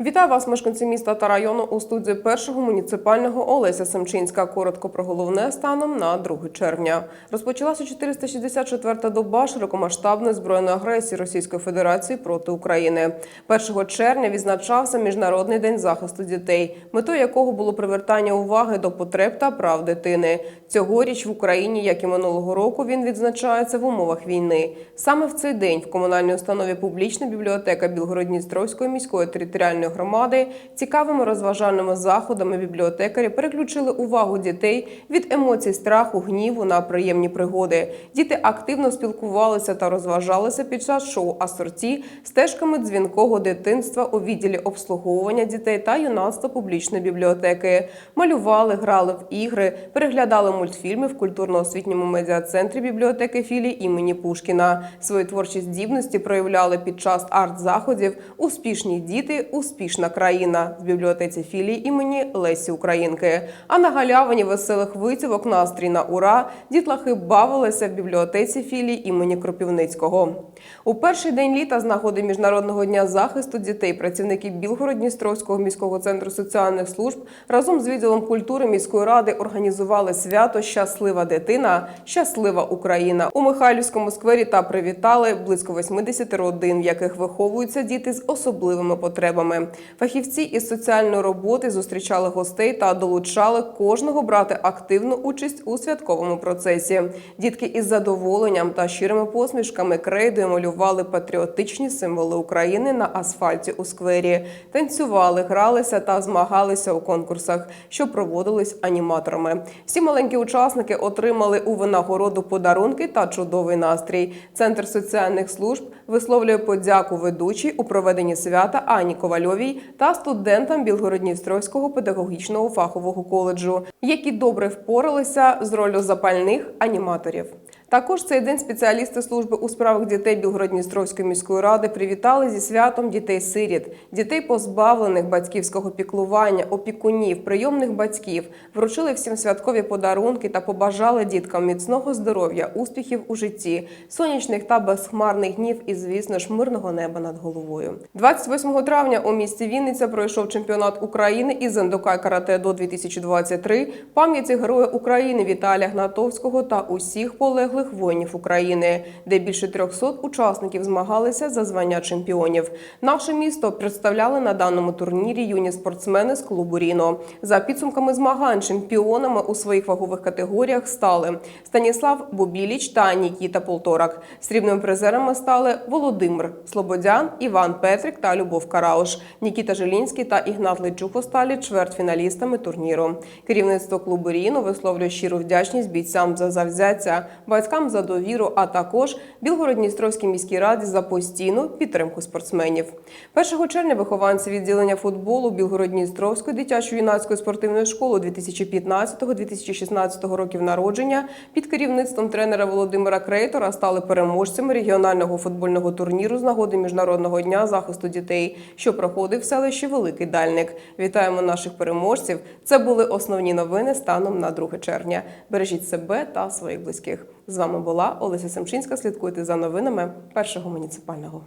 Вітаю вас, мешканці міста та району у студії першого муніципального Олеся Семчинська. Коротко про головне станом на 2 червня. Розпочалася 464-та доба широкомасштабної збройної агресії Російської Федерації проти України. 1 червня відзначався Міжнародний день захисту дітей, метою якого було привертання уваги до потреб та прав дитини. Цьогоріч в Україні, як і минулого року, він відзначається в умовах війни. Саме в цей день в комунальній установі публічна бібліотека Білгородністровської міської територіальної громади цікавими розважальними заходами бібліотекарі переключили увагу дітей від емоцій страху, гніву на приємні пригоди. Діти активно спілкувалися та розважалися під час шоу асорті стежками дзвінкого дитинства у відділі обслуговування дітей та юнацтва публічної бібліотеки. Малювали, грали в ігри, переглядали мультфільми в культурно-освітньому медіа-центрі бібліотеки філії імені Пушкіна. Свої творчі здібності проявляли під час арт-заходів Успішні діти, успішна країна в бібліотеці філії імені Лесі Українки. А на галявині веселих витівок настрій на ура дітлахи бавилися в бібліотеці філії імені Кропівницького. У перший день літа з нагоди міжнародного дня захисту дітей працівники Білгород-Дністровського міського центру соціальних служб разом з відділом культури міської ради організували свято Щаслива дитина, щаслива Україна у Михайлівському сквері та привітали близько 80 родин, в яких виховуються діти з особливими потребами. Фахівці із соціальної роботи зустрічали гостей та долучали кожного брати активну участь у святковому процесі. Дітки із задоволенням та щирими посмішками крейдою малювали патріотичні символи України на асфальті у сквері, танцювали, гралися та змагалися у конкурсах, що проводились аніматорами. Всі маленькі учасники отримали у винагороду подарунки та чудовий настрій. Центр соціальних служб висловлює подяку ведучій у проведенні свята Ані Ковальовій та студентам Білгородністровського педагогічного фахового коледжу, які добре впоралися з ролью запальних аніматорів. Також цей день спеціалісти служби у справах дітей Білгородністровської міської ради привітали зі святом дітей-сиріт, дітей, позбавлених батьківського піклування, опікунів, прийомних батьків, вручили всім святкові подарунки та побажали діткам міцного здоров'я, успіхів у житті, сонячних та безхмарних днів і, звісно ж, мирного неба над головою. 28 травня у місті Вінниця пройшов чемпіонат України із ендокай карате до 2023 пам'яті Героя України Віталія Гнатовського та усіх полеглих воїнів України, де більше 300 учасників змагалися за звання чемпіонів. Наше місто представляли на даному турнірі юні спортсмени з клубу Ріно. За підсумками змагань чемпіонами у своїх вагових категоріях стали Станіслав Бубіліч та Нікіта Полторак. Срібними призерами стали Володимир Слободян, Іван Петрик та Любов Карауш. Нікіта Жилінський та Ігнат Личухо стали чвертьфіналістами турніру. Керівництво клубу Ріно висловлює щиру вдячність бійцям за завзяття, батькам за довіру, а також Білгород-Дністровській міській раді за постійну підтримку спортсменів. 1 червня вихованці відділення футболу Білгород-Дністровської дитячо-юнацької спортивної школи 2015-2016 років народження під керівництвом тренера Володимира Крейтора стали переможцями регіонального футбольного турніру з нагоди міжнародного дня захисту дітей, що проходив в селищі Великий Дальник. Вітаємо наших переможців. Це були основні новини станом на 2 червня. Бережіть себе та своїх близьких. З вами була Олеся Семчинська. Слідкуйте за новинами першого муніципального.